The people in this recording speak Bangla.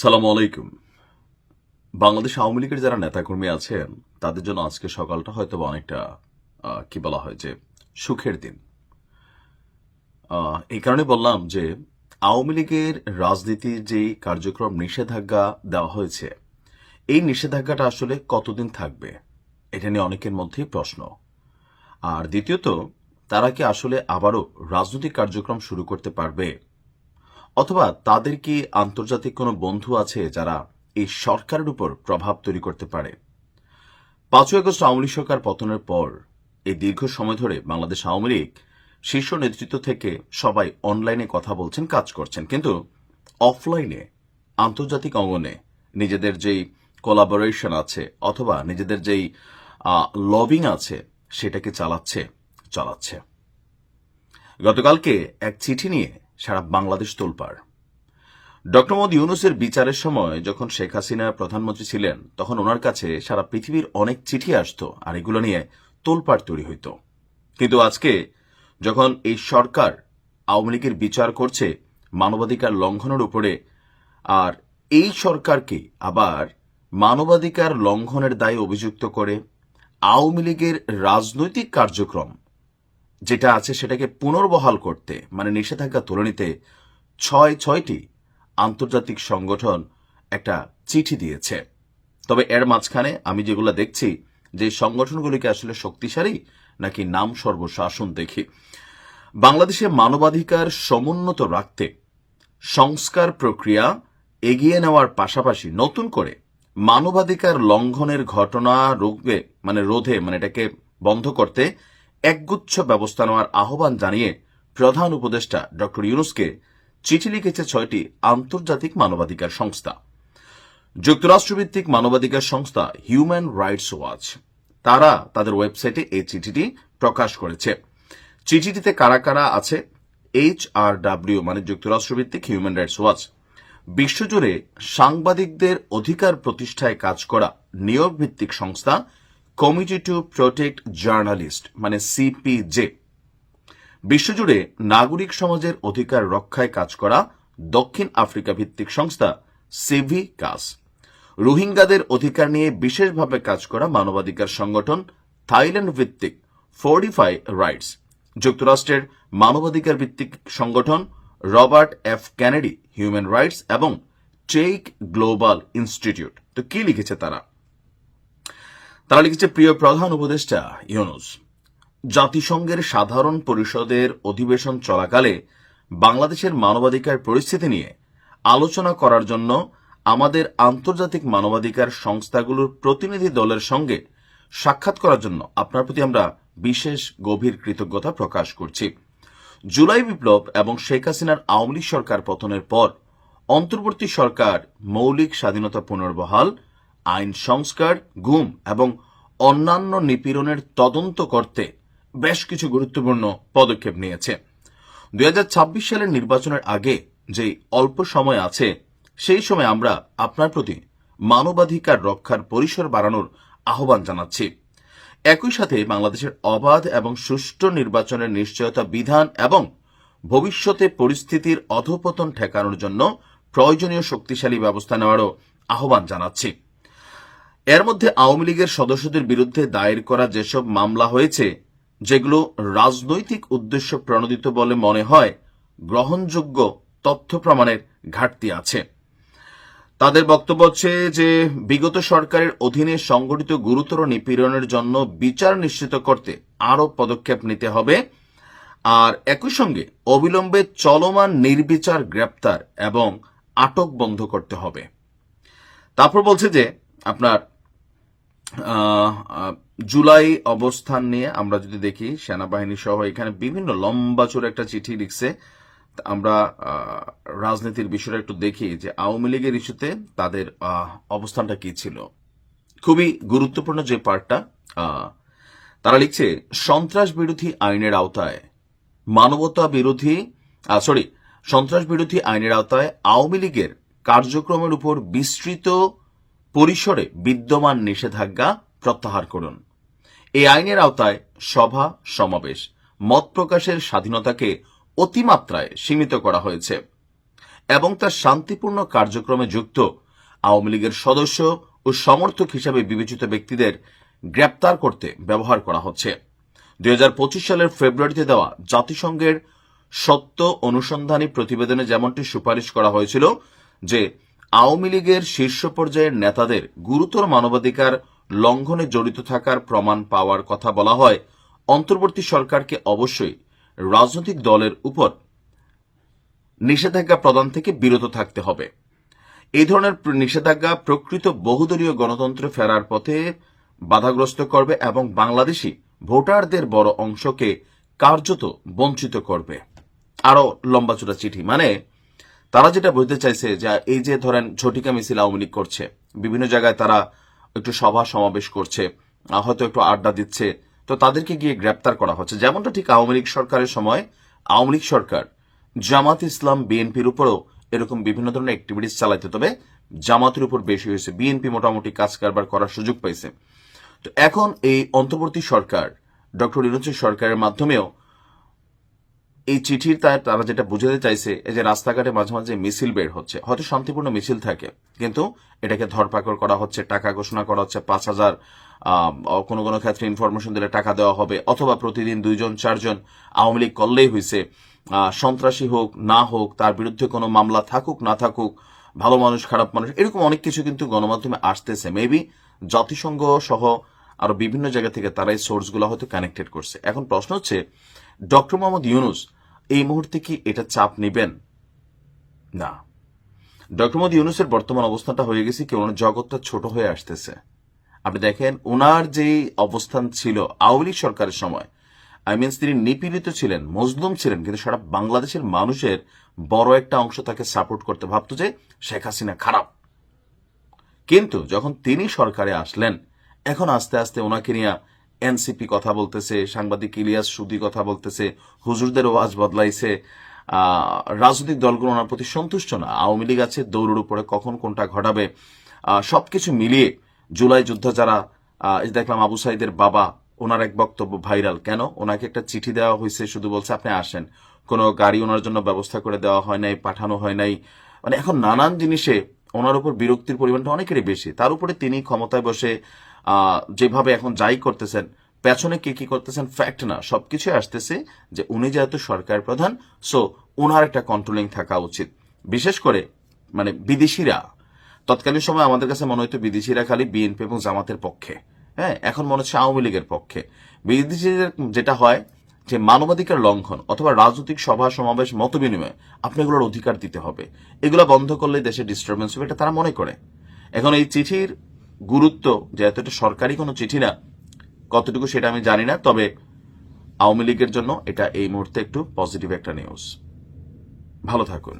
সালাম আলাইকুম। বাংলাদেশ আওয়ামী লীগের যারা নেতাকর্মী আছেন, তাদের জন্য আজকে সকালটা হয়তো অনেকটা কি বলা হয় যে, সুখের দিন। এই কারণে বললাম যে, আওয়ামী লীগের রাজনীতির যে কার্যক্রম নিষেধাজ্ঞা দেওয়া হয়েছে, এই নিষেধাজ্ঞাটা আসলে কতদিন থাকবে? এটা নিয়ে অনেকের মধ্যেই প্রশ্ন। আর দ্বিতীয়ত, তারা কি আসলে আবারও রাজনৈতিক কার্যক্রম শুরু করতে পারবে? অথবা তাদের কি আন্তর্জাতিক কোনো বন্ধু আছে যারা এই সরকারের উপর প্রভাব তৈরি করতে পারে? পাঁচই আগস্ট আওয়ামী লীগ সরকার পতনের পর এই দীর্ঘ সময় ধরে বাংলাদেশ আওয়ামী লীগ শীর্ষ নেতৃত্ব থেকে সবাই অনলাইনে কথা বলছেন, কাজ করছেন। কিন্তু অফলাইনে, আন্তর্জাতিক অঙ্গনে নিজেদের যেই কোলাবোরেশন আছে অথবা নিজেদের যেই লবিং আছে সেটাকে চালাচ্ছে চালাচ্ছে। গতকালকে এক চিঠি নিয়ে সারা বাংলাদেশ তোলপাড়। ডক্টর মোহাম্মদ ইউনুসের বিচারের সময় যখন শেখ হাসিনা প্রধানমন্ত্রী ছিলেন, তখন ওনার কাছে সারা পৃথিবীর অনেক চিঠি আসতো আর এগুলো নিয়ে তোলপাড় তৈরি হইত। কিন্তু আজকে যখন এই সরকার আওয়ামী লীগের বিচার করছে মানবাধিকার লঙ্ঘনের উপরে, আর এই সরকারকে আবার মানবাধিকার লঙ্ঘনের দায়ে অভিযুক্ত করে আওয়ামী লীগের রাজনৈতিক কার্যক্রম যেটা আছে সেটাকে পুনর্বহাল করতে মানে নিষেধাজ্ঞা তুলে নিতে ছয় ছয়টি আন্তর্জাতিক সংগঠন একটা চিঠি দিয়েছে। তবে এর মাঝখানে আমি যেগুলো দেখছি, যে সংগঠনগুলিকে আসলে শক্তিশালী নাকি নাম সর্বশাসন দেখি। বাংলাদেশে মানবাধিকার সমুন্নত রাখতে সংস্কার প্রক্রিয়া এগিয়ে নেওয়ার পাশাপাশি নতুন করে মানবাধিকার লঙ্ঘনের ঘটনা রোগবে মানে রোধে মানে এটাকে বন্ধ করতে একগুচ্ছ ব্যবস্থা নেওয়ার আহ্বান জানিয়ে প্রধান উপদেষ্টা ডক্টর ইউনুসকে চিঠি লিখেছে ছয়টি আন্তর্জাতিক মানবাধিকার সংস্থা। যুক্তরাষ্ট্রভিত্তিক মানবাধিকার সংস্থা হিউম্যান রাইটস ওয়াচ। তারা তাদের ওয়েবসাইটে এই চিঠিটি প্রকাশ করেছে। চিঠিটিতে কারা কারা আছে? এইচ আর ডাব্লিউ মানে যুক্তরাষ্ট্রভিত্তিক হিউম্যান রাইটস ওয়াচ। বিশ্বজুড়ে সাংবাদিকদের অধিকার প্রতিষ্ঠায় কাজ করা নিয়োগ ভিত্তিক সংস্থা কমিটি টু প্রোটেক্ট জার্নালিস্ট মানে সিপিজে বিশ্বজুড়ে নাগরিক সমাজের অধিকার রক্ষায় কাজ করা দক্ষিণ আফ্রিকা ভিত্তিক সংস্থা সিভি কাস রোহিঙ্গাদের অধিকার নিয়ে বিশেষভাবে কাজ করা মানবাধিকার সংগঠন থাইল্যান্ড ভিত্তিক ফোর্টিফাই রাইটস, যুক্তরাষ্ট্রের মানবাধিকার ভিত্তিক সংগঠন Robert F Kennedy human rights এবং টেক গ্লোবাল ইনস্টিটিউট। তো কি লিখেছে তারা? তারা লিখেছে, প্রিয় প্রধান উপদেষ্টা ইউনুস, জাতিসংঘের সাধারণ পরিষদের অধিবেশন চলাকালে বাংলাদেশের মানবাধিকার পরিস্থিতি নিয়ে আলোচনা করার জন্য আমাদের আন্তর্জাতিক মানবাধিকার সংস্থাগুলোর প্রতিনিধি দলের সঙ্গে সাক্ষাৎ করার জন্য আপনার প্রতি আমরা বিশেষ গভীর কৃতজ্ঞতা প্রকাশ করছি। জুলাই বিপ্লব এবং শেখ হাসিনার আওয়ামী লীগ সরকার পতনের পর অন্তর্বর্তী সরকার মৌলিক স্বাধীনতা পুনর্বহাল আইন সংস্কার, গুম এবং অন্যান্য নিপীড়নের তদন্ত করতে বেশ কিছু গুরুত্বপূর্ণ পদক্ষেপ নিয়েছে। দু হাজার ছাব্বিশ সালের নির্বাচনের আগে যে অল্প সময় আছে, সেই সময় আমরা আপনার প্রতি মানবাধিকার রক্ষার পরিসর বাড়ানোর আহ্বান জানাচ্ছি। একই সাথে বাংলাদেশের অবাধ এবং সুষ্ঠু নির্বাচনের নিশ্চয়তা বিধান এবং ভবিষ্যতে পরিস্থিতির অধপতন ঠেকানোর জন্য প্রয়োজনীয় শক্তিশালী ব্যবস্থা নেওয়ারও আহ্বান জানাচ্ছি। এর মধ্যে আওয়ামী লীগের সদস্যদের বিরুদ্ধে দায়ের করা যেসব মামলা হয়েছে, যেগুলো রাজনৈতিক উদ্দেশ্য প্রণোদিত বলে মনে হয়, গ্রহণযোগ্য তথ্য প্রমাণের ঘাটতি আছে। তাদের বক্তব্য হচ্ছে যে, বিগত সরকারের অধীনে সংগঠিত গুরুতর নিপীড়নের জন্য বিচার নিশ্চিত করতে আরও পদক্ষেপ নিতে হবে। আর একই সঙ্গে অবিলম্বে চলমান নির্বিচার গ্রেপ্তার এবং আটক বন্ধ করতে হবে। তারপর বলছে যে, আপনার জুলাই অবস্থান নিয়ে আমরা যদি দেখি, সেনাবাহিনী সহ এখানে বিভিন্ন লম্বা চোর একটা চিঠি লিখছে। আমরা রাজনীতির বিষয়টা একটু দেখি যে আওয়ামী লীগের ইস্যুতে তাদের অবস্থানটা কি ছিল। খুবই গুরুত্বপূর্ণ যে পার্টটা তারা লিখছে, সন্ত্রাস বিরোধী আইনের আওতায় মানবতা বিরোধী সরি সন্ত্রাস বিরোধী আইনের আওতায় আওয়ামী লীগের কার্যক্রমের উপর বিস্তৃত পরিসরে বিদ্যমান নিষেধাজ্ঞা প্রত্যাহার করুন। এই আইনের আওতায় সভা, সমাবেশ, মত প্রকাশের স্বাধীনতাকে অতিমাত্রায় সীমিত করা হয়েছে এবং তার শান্তিপূর্ণ কার্যক্রমে যুক্ত আওয়ামী লীগের সদস্য ও সমর্থক হিসাবে বিবেচিত ব্যক্তিদের গ্রেপ্তার করতে ব্যবহার করা হচ্ছে। দু হাজার পঁচিশ সালের ফেব্রুয়ারিতে দেওয়া জাতিসংঘের সত্য অনুসন্ধানী প্রতিবেদনে যেমনটি সুপারিশ করা হয়েছিল যে আওয়ামী লীগের শীর্ষ পর্যায়ের নেতাদের গুরুতর মানবাধিকার লঙ্ঘনে জড়িত থাকার প্রমাণ পাওয়ার কথা বলা হয়। অন্তর্বর্তী সরকারকে অবশ্যই রাজনৈতিক দলের উপর নিষেধাজ্ঞা প্রদান থেকে বিরত থাকতে হবে। এই ধরনের নিষেধাজ্ঞা প্রকৃত বহুদলীয় গণতন্ত্রে ফেরার পথে বাধাগ্রস্ত করবে এবং বাংলাদেশি ভোটারদের বড় অংশকে কার্যত বঞ্চিত করবে। আরও লম্বাচূড়া চিঠি মানে তারা যেটা বলতে চাইছে যে, এই যে ধরেন ঝটিকা মিছিল আওয়ামী লীগ করছে, বিভিন্ন জায়গায় তারা একটু সভা সমাবেশ করছে হয়তো একটু আড্ডা দিচ্ছে, তো তাদেরকে গিয়ে গ্রেপ্তার করা হচ্ছে। যেমনটা ঠিক আওয়ামী লীগ সরকারের সময়, আওয়ামী লীগ সরকার জামাত ইসলাম বিএনপির উপরও এরকম বিভিন্ন ধরনের অ্যাক্টিভিটিস চালাইতে, তবে জামাতের উপর বেশি হয়েছে। বিএনপি মোটামুটি কাজ কারবার করার সুযোগ পাইছে। তো এখন এই অন্তর্বর্তী সরকার, ডক্টর ইউনুসের সরকারের মাধ্যমেও এই চিঠির তার তারা যেটা বুঝাতে চাইছে, এই যে রাস্তাঘাটে মাঝে মাঝে মিছিল বের হচ্ছে, হয়তো শান্তিপূর্ণ মিছিল থাকে, কিন্তু এটাকে ধরপাকড় করা হচ্ছে, টাকা ঘোষণা করা হচ্ছে, পাঁচ হাজার কোনো কোনো ক্ষেত্রে ইনফরমেশন দিলে টাকা দেওয়া হবে, অথবা প্রতিদিন দুইজন, চারজন আওয়ামী লীগ করলেই হয়েছে সন্ত্রাসী হোক, না হোক, তার বিরুদ্ধে কোনো মামলা থাকুক, না থাকুক, ভালো মানুষ, খারাপ মানুষ, এরকম অনেক কিছু কিন্তু গণমাধ্যমে আসতেছে। মেবি জাতিসংঘ সহ আরও বিভিন্ন জায়গা থেকে তারা এই সোর্সগুলো হয়তো কানেক্টেড করছে। এখন প্রশ্ন হচ্ছে ডক্টর মোহাম্মদ ইউনুস এই মুহূর্তে কি এটা চাপ নেবেন? না। ডক্টর মোহাম্মদ ইউনুসের বর্তমান অবস্থানটা হয়ে গেছে কি ওনার জগৎটা ছোট হয়ে আসতেছে। আপনি দেখেন, ওনার যে অবস্থান ছিল আওয়ামী লীগ সরকারের সময় আই মিনস তিনি নিপীড়িত ছিলেন, মজলুম ছিলেন, কিন্তু সারা বাংলাদেশের মানুষের বড় একটা অংশ তাকে সাপোর্ট করতে ভাবতো যে শেখ হাসিনা খারাপ। কিন্তু যখন তিনি সরকারে আসলেন, এখন আস্তে আস্তে ওনাকে নিয়ে এনসিপি কথা বলতেছে, সাংবাদিক ইলিয়াস সুদি কথা বলতেছে, হুজুরদের ওয়াজ বদলাইছে। রাজনৈতিক দলগুলো ওনার প্রতি সন্তুষ্ট না। আওয়ামী লীগ আছে, দৌড়ের উপরে কখন কোনটা ঘটাবে। সবকিছু মিলিয়ে জুলাই যুদ্ধ যারা দেখলাম আবু সাইদের বাবা, ওনার এক বক্তব্য ভাইরাল। কেন? ওনাকে একটা চিঠি দেওয়া হয়েছে, শুধু বলছে, আপনি আসেন। কোনো গাড়ি ওনার জন্য ব্যবস্থা করে দেওয়া হয় নাই, পাঠানো হয় নাই। মানে এখন নানান জিনিসে ওনার উপর বিরক্তির পরিমাণটা অনেকেরই বেশি। তার উপরে তিনি ক্ষমতায় বসে যেভাবে এখন যাই করতেছেন, পেছনে কি কি করতেছেন ফ্যাক্ট না সবকিছু আসতেছে যে উনি যেহেতু সরকার প্রধান সো ওনার একটা কন্ট্রোলিং থাকা উচিত। বিশেষ করে মানে বিদেশিরা, তৎকালীন সময় আমাদের কাছে মনে হতো বিদেশিরা খালি বিএনপি এবং জামাতের পক্ষে। হ্যাঁ এখন মনে হচ্ছে আওয়ামী লীগের পক্ষে। বিদেশিদের যেটা হয় যে মানবাধিকার লঙ্ঘন অথবা রাজনৈতিক সভা, সমাবেশ, মত বিনিময় আপনি এগুলোর অধিকার দিতে হবে। এগুলো বন্ধ করলে দেশে ডিস্টারবেন্স হবে, এটা তারা মনে করে। এখন এই চিঠির গুরুত্ব, যে এতটা সরকারি কোনো চিঠি না, কতটুকু সেটা আমি জানি না, তবে আওয়ামী লীগের জন্য এটা এই মুহূর্তে একটু পজিটিভ একটা নিউজ ভালো থাকুন।